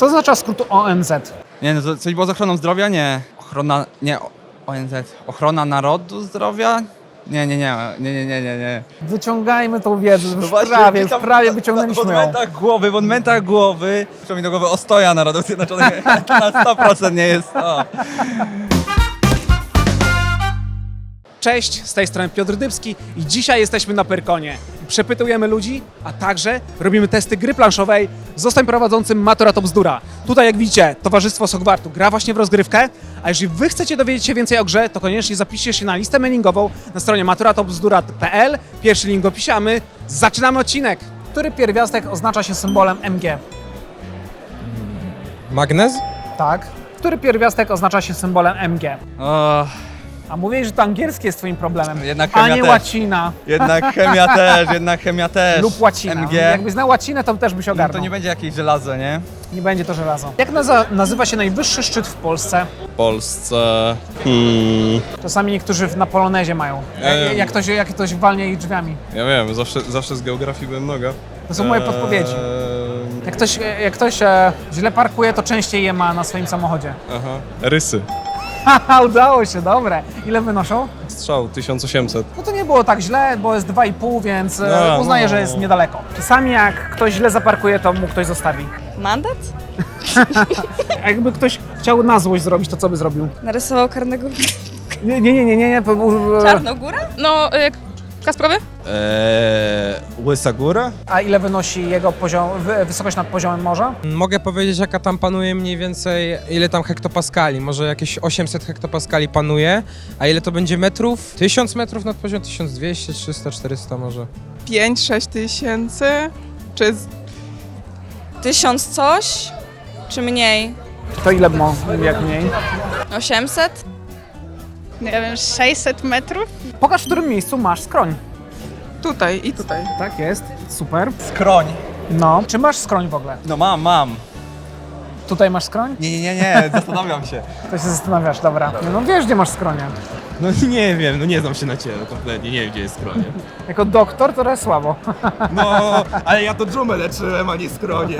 Co oznacza skrót ONZ? Nie, no to coś było z ochroną zdrowia? Nie. Ochrona, nie, ONZ. Ochrona Narodu Zdrowia? Nie, nie, nie, nie, nie, nie, nie, nie. Wyciągajmy tą wiedzę, No już prawie, już tam- prawie wyciągnęliśmy W ją. głowy, w odmętach głowy. Przyszło mi do głowy ostoja Narodów Zjednoczonych. To na 100% nie jest to. Cześć, z tej strony Piotr Dybski i dzisiaj jesteśmy na Pyrkonie. Przepytujemy ludzi, a także robimy testy gry planszowej. Zostań prowadzącym Matura to bzdura. Tutaj jak widzicie, Towarzystwo Sogwartu gra właśnie w rozgrywkę, a jeżeli wy chcecie dowiedzieć się więcej o grze, to koniecznie zapiszcie się na listę mailingową na stronie maturatobzdura.pl. Pierwszy link w opisie, a my zaczynamy odcinek. Który pierwiastek oznacza się symbolem MG? Magnez? Tak. Który pierwiastek oznacza się symbolem MG? O, A mówię, że to angielskie jest twoim problemem, Jednak a chemia nie też. łacina jednak chemia też, jednak chemia też. lub łacina. MG. Jakbyś znał łacinę, to też byś No ogarnął. to nie będzie jakieś żelazo, nie? Nie będzie to żelazo. Jak naza- nazywa się najwyższy szczyt w Polsce? Polsce. Hmm, Czasami niektórzy w- na polonezie mają. Ja Jak, jak, ktoś, jak ktoś walnie ich drzwiami. ja wiem, zawsze, zawsze z geografii byłem noga. To są moje podpowiedzi. Eee, Jak ktoś, jak ktoś e, źle parkuje, to częściej je ma na swoim samochodzie. aha. Rysy. Haha, udało się, dobre. Ile wynoszą? Strzał 1800. No to nie było tak źle, bo jest 2,5, więc e, No, uznaję, no. że jest niedaleko. Czasami jak ktoś źle zaparkuje, to mu ktoś zostawi. Mandat? A jakby ktoś chciał na złość zrobić, to co by zrobił? Narysował karnego Nie, nie, nie, nie, nie. nie Czarnogóra? No, y, Kasprowy? Eee, Łysa Góra? A ile wynosi jego poziom, wy- wysokość nad poziomem morza? Mogę powiedzieć, jaka tam panuje mniej więcej, ile tam hektopaskali. Może jakieś 800 hektopaskali panuje. A ile to będzie metrów? 1000 metrów nad poziomem? 1200, 300, 400 może. 5-6 tysięcy? Czy z... Tysiąc coś? Czy mniej? To ile mo, jak mniej? 800? nie wiem, 600 metrów? Pokaż, w którym miejscu masz skroń. Tutaj i tutaj. Tak jest, super. Skroń. No, czy masz skroń w ogóle? No mam, mam. Tutaj masz skroń? Nie, nie, nie, nie, zastanawiam się. To się zastanawiasz, dobra. No wiesz, gdzie masz skronie. No nie wiem, no nie znam się na ciele kompletnie, nie wiem gdzie jest skronie. Jako doktor to słabo. No, ale ja to dżumę leczyłem, a nie skronie.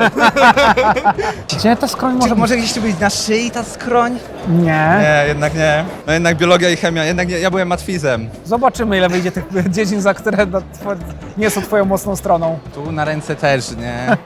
Gdzie ta skroń może Może, być? może gdzieś tu być na szyi ta skroń? Nie. Nie, jednak nie. No jednak biologia i chemia, jednak nie, ja byłem matwizem. Zobaczymy, ile wyjdzie tych dziedzin, za które na nie są twoją mocną stroną. Tu na ręce też, nie?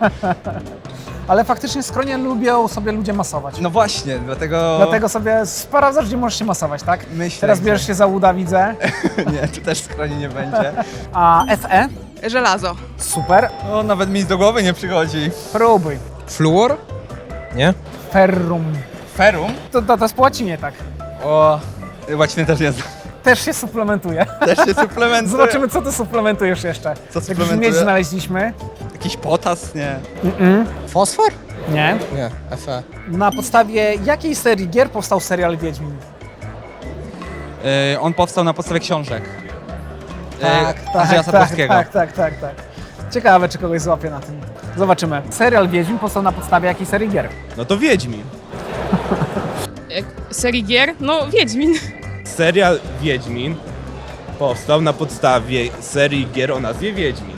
Ale faktycznie skronie lubią sobie ludzie masować. No właśnie, dlatego... Dlatego sobie sprawdzasz, gdzie możesz się masować, tak? Myślę, Teraz że- bierzesz się za uda, widzę. Nie, tu też skroni nie będzie. A FE? Żelazo. Super. No, nawet mi do głowy nie przychodzi. Próbuj. Fluor? Nie? Ferrum. Ferum? To, to, to jest po łacinie, tak. O, łaciny też nie znam. Też się suplementuje. Też się suplementuje. Zobaczymy, co ty suplementujesz jeszcze. Co suplementuję? miedź znaleźliśmy. Jakiś potas, nie. Fosfor? Nie. Nie, Fe. Na podstawie jakiej serii gier powstał serial Wiedźmin? Yy, on powstał na podstawie książek. Yy, Tak, Andrzeja tak, Sapkowskiego. tak, tak, tak, tak. Ciekawe, czy kogoś złapie na tym. Zobaczymy. Serial Wiedźmin powstał na podstawie jakiej serii gier? No to Wiedźmin. Serii gier? No, Wiedźmin. Serial Wiedźmin powstał na podstawie serii gier o nazwie Wiedźmin.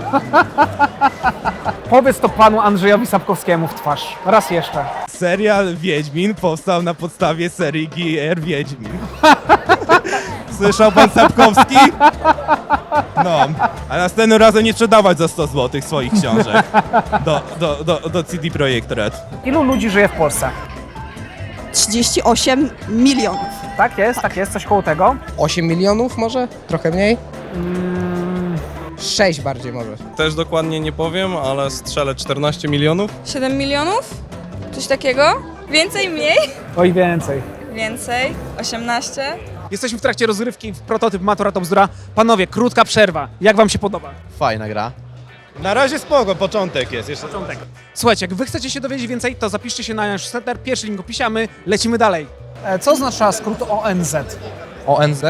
Powiedz to panu Andrzejowi Sapkowskiemu w twarz. Raz jeszcze. Serial Wiedźmin powstał na podstawie serii gier Wiedźmin. Słyszał pan Sapkowski? No, a następnym razem nie sprzedawać za 100 zł swoich książek do, do, do, do CD Projekt Red. Ilu ludzi żyje w Polsce? 38 milionów. Tak jest, tak jest, coś koło tego. 8 milionów może? Trochę mniej? 6 bardziej może. Też dokładnie nie powiem, ale strzelę 14 milionów. 7 milionów? Coś takiego? Więcej, mniej? Oj, więcej. Więcej. 18? Jesteśmy w trakcie rozgrywki w prototyp Matura to bzdura. Panowie, krótka przerwa. Jak wam się podoba? Fajna gra. Na razie spoko, początek jest. Jeszcze Początek. Słuchajcie, jak wy chcecie się dowiedzieć więcej, to zapiszcie się na nasz setter. Pierwszy link opisie, a my lecimy dalej. E, Co oznacza skrót ONZ? ONZ?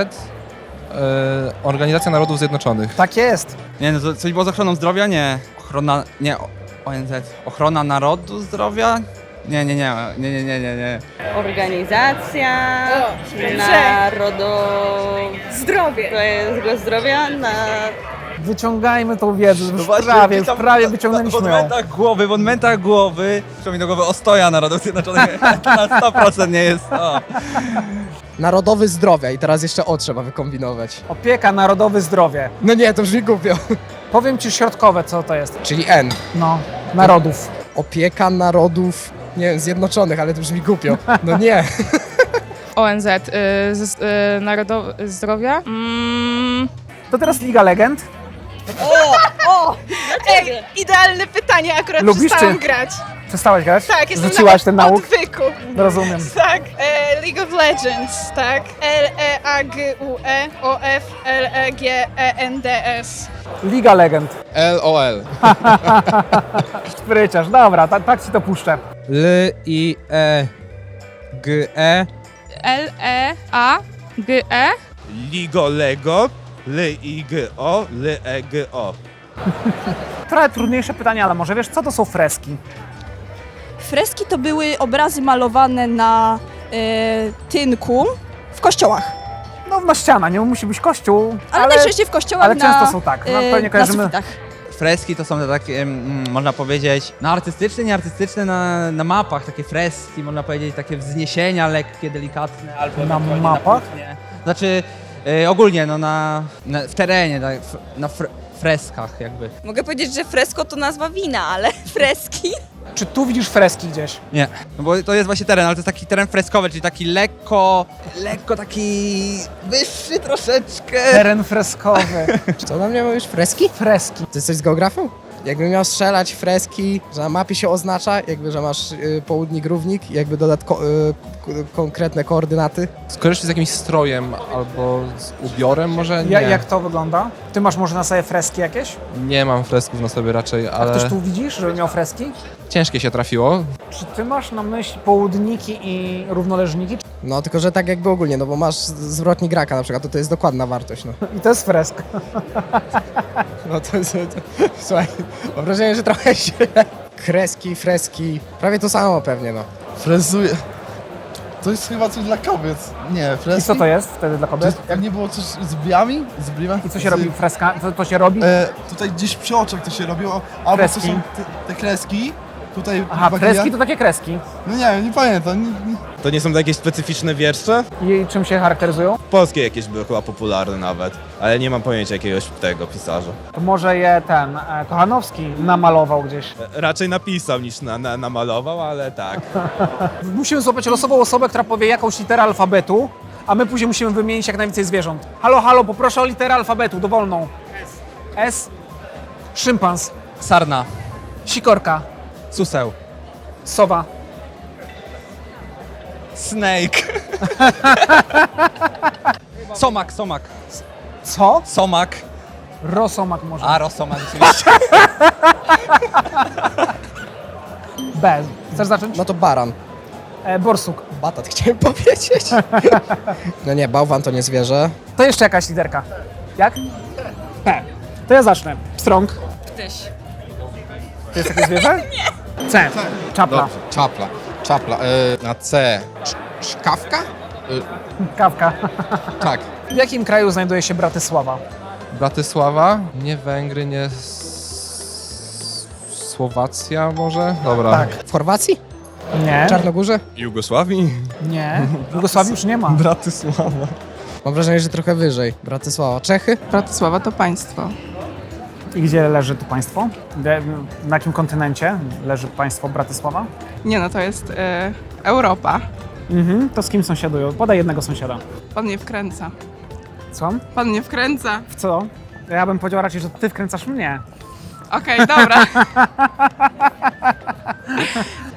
Organizacja Narodów Zjednoczonych. Tak jest. Nie, no to coś było z ochroną zdrowia? Nie. Ochrona, nie, ONZ. Ochrona Narodu Zdrowia? Nie, nie, nie, nie, nie, nie, nie, nie. Organizacja Narodow... Zdrowie. Zdrowia na... Wyciągajmy tą wiedzę, już prawie, prawie wyciągnęliśmy W ją. momentach głowy, w momentach głowy. Przyszło mi do głowy Ostoja Narodów Zjednoczonych. Na 100% nie jest to. Narodowy zdrowia i teraz jeszcze O trzeba wykombinować. Opieka, narodowe zdrowie. No nie, to brzmi głupio. Powiem ci środkowe, co to jest. Czyli N. No, narodów. Opieka narodów, nie wiem, zjednoczonych, ale to brzmi głupio. No nie. ONZ, y, z, y, Narodowe Zdrowia. Mm, To teraz Liga Legend. O! Ej, idealne pytanie, akurat Lubisz przestałam czy- grać. Przestałaś grać? Tak, jestem Rzuciłaś na ten nauk? odwyku. Rozumiem. Tak, e, League of Legends, tak. L-E-A-G-U-E O-F-L-E-G-E-N-D-S. Liga Legend. LOL. Spryciarz, dobra, ta, tak ci to puszczę. L, I, E, G, E. L-E-A-G-E. Ligo Lego, L I G O, L E G O. Trochę trudniejsze pytanie, ale może wiesz, co to są freski? Freski to były obrazy malowane na e, tynku w kościołach. No na ściana, nie musi być kościół, Ale, ale, najczęściej w kościołach ale na, często są tak. No, e, pewnie na kojarzymy. sufitach. Freski to są te takie, mm, można powiedzieć, no artystyczne, nieartystyczne na, na mapach, takie freski, można powiedzieć, takie wzniesienia lekkie, delikatne, albo Na ewentualnie mapach? płótnie. Znaczy, y, ogólnie, no na, na, w terenie, tak, f- na fre, freskach jakby. Mogę powiedzieć, że fresko to nazwa wina, ale freski? Czy tu widzisz freski gdzieś? Nie, no bo to jest właśnie teren, ale to jest taki teren freskowy, czyli taki lekko, lekko taki wyższy troszeczkę. Teren freskowy. Co na mnie mówisz? Freski? Freski. To jest coś z geografią? Jakbym miał strzelać freski, że na mapie się oznacza, jakby, że masz y, południk, równik, jakby dodać ko- y, konkretne koordynaty. Skojarzysz się z jakimś strojem albo z ubiorem może? Nie, Ja, jak to wygląda? Ty masz może na sobie freski jakieś? nie mam fresków na sobie raczej, A ale ktoś tu widzisz, żeby miał freski? Ciężkie się trafiło. Czy ty masz na myśli południki i równoleżniki? No tylko, że tak jakby ogólnie, no bo masz z- zwrotnik raka na przykład, to to jest dokładna wartość, no. I to jest fresk. No to jest, to, słuchaj, mam wrażenie, że trochę się... Kreski, freski, prawie to samo pewnie, no. Frezuje. To jest chyba coś dla kobiet. Nie, I freski. co to jest wtedy dla kobiet? jak nie było coś z bliami? Z? I co się robi freska? Co to się robi? E, tutaj gdzieś przy oczach to się robiło. Albo Kreski. to są te, te kreski. Tutaj Aha, freski to takie kreski. No nie wiem, nie pamiętam. Nie, nie. To nie są to jakieś specyficzne wiersze? I czym się charakteryzują? Polskie jakieś były chyba popularne nawet, ale nie mam pojęcia jakiegoś tego pisarza. To może je ten e, Kochanowski namalował gdzieś. E, Raczej napisał niż na, na, namalował, ale tak. Musimy złapać losową osobę, która powie jakąś literę alfabetu, a my później musimy wymienić jak najwięcej zwierząt. Halo, halo, poproszę o literę alfabetu, dowolną. S. S. Szympans. Sarna, Sikorka. Suseł, Sowa. snake. somak, somak, Co? somak, Rosomak może. a rosomak oczywiście. B. Chcesz zacząć? No to baran. E, borsuk. Batat chciałem powiedzieć. No nie, bałwan to nie zwierzę. To jeszcze jakaś literka. Jak? P. To ja zacznę. Pstrąg. Ptyś. To jest jakieś zwierzę? Nie. C. Czapla. Czapla. Czapla. E, na C. Sz- szkawka? Kawka. Tak. W jakim kraju znajduje się Bratysława? Bratysława? Nie Węgry, nie S- Słowacja może? Dobra. Tak. W Chorwacji? Nie. W Czarnogórze? Jugosławii? Nie. Jugosławii już nie ma. Bratysława. Mam wrażenie, że trochę wyżej. Bratysława. Czechy? Bratysława to państwo. I gdzie leży to państwo? Na jakim kontynencie leży państwo Bratysława? Nie no, to jest e, Europa. Mhm. To z kim sąsiadują? Podaj jednego sąsiada. Pan mnie wkręca. Co? Pan mnie wkręca. W co? Ja bym powiedział raczej, że ty wkręcasz mnie. Okej, dobra.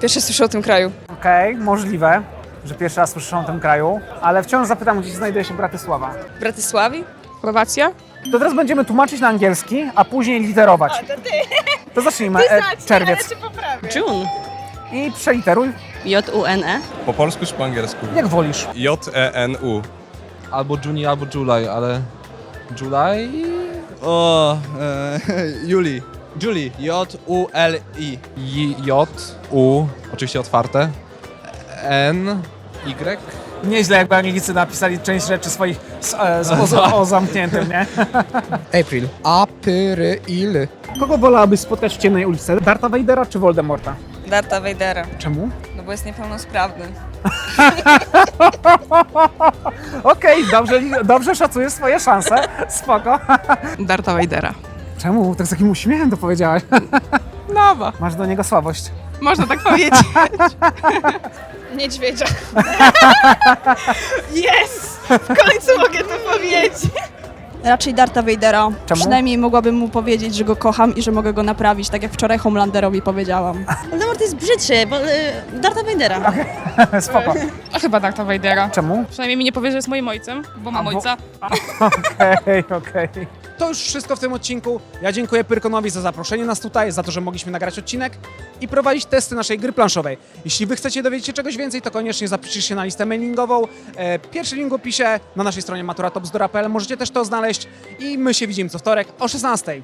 Pierwsze słyszę o tym kraju. Okej, możliwe, że pierwszy raz słyszę o tym kraju, ale wciąż zapytam, gdzie znajduje się Bratysława. W Bratysławie? Chorwacja? To teraz będziemy tłumaczyć na angielski, a później literować. to ty. To zacznijmy. E, czerwiec. June. I przeliteruj, J-U-N-E. Po polsku czy po angielsku? jak wolisz. J-E-N-U. Albo Juni, albo July, ale... July? O, e, Juli, Julie, J-U-L-I. J, J, U, oczywiście otwarte. N, Y, Nieźle jakby Anglicy napisali część rzeczy swoich z, e, z, o, o zamkniętym, nie? April. Apryl. Kogo wolałabyś spotkać w ciemnej ulicy? Darta Vadera czy Voldemorta? Darta Vadera, Czemu? no bo jest niepełnosprawny. Okej, dobrze, dobrze szacuję swoje szanse. Spoko. Darta Vadera. Czemu? Tak z takim uśmiechem to powiedziałaś. Nowa. Masz do niego słabość. Można tak powiedzieć. Niedźwiedzia. Yes! W końcu mogę to powiedzieć. Raczej Darta Vadera. Czemu? Przynajmniej mogłabym mu powiedzieć, że go kocham i że mogę go naprawić, tak jak wczoraj Homelanderowi powiedziałam. Voldemort jest brzydszy, bo Darta Vadera. Spoko. A chyba Darta Vadera. Czemu? Przynajmniej mi nie powie, że jest moim ojcem, bo mam A, bo- ojca. Okej, okej. To już wszystko w tym odcinku. Ja dziękuję Pyrkonowi za zaproszenie nas tutaj, za to, że mogliśmy nagrać odcinek i prowadzić testy naszej gry planszowej. Jeśli wy chcecie dowiedzieć się czegoś więcej, to koniecznie zapiszcie się na listę mailingową. E, Pierwszy link w opisie na naszej stronie maturatopzdora.pl. Możecie też to znaleźć i my się widzimy co wtorek o 16.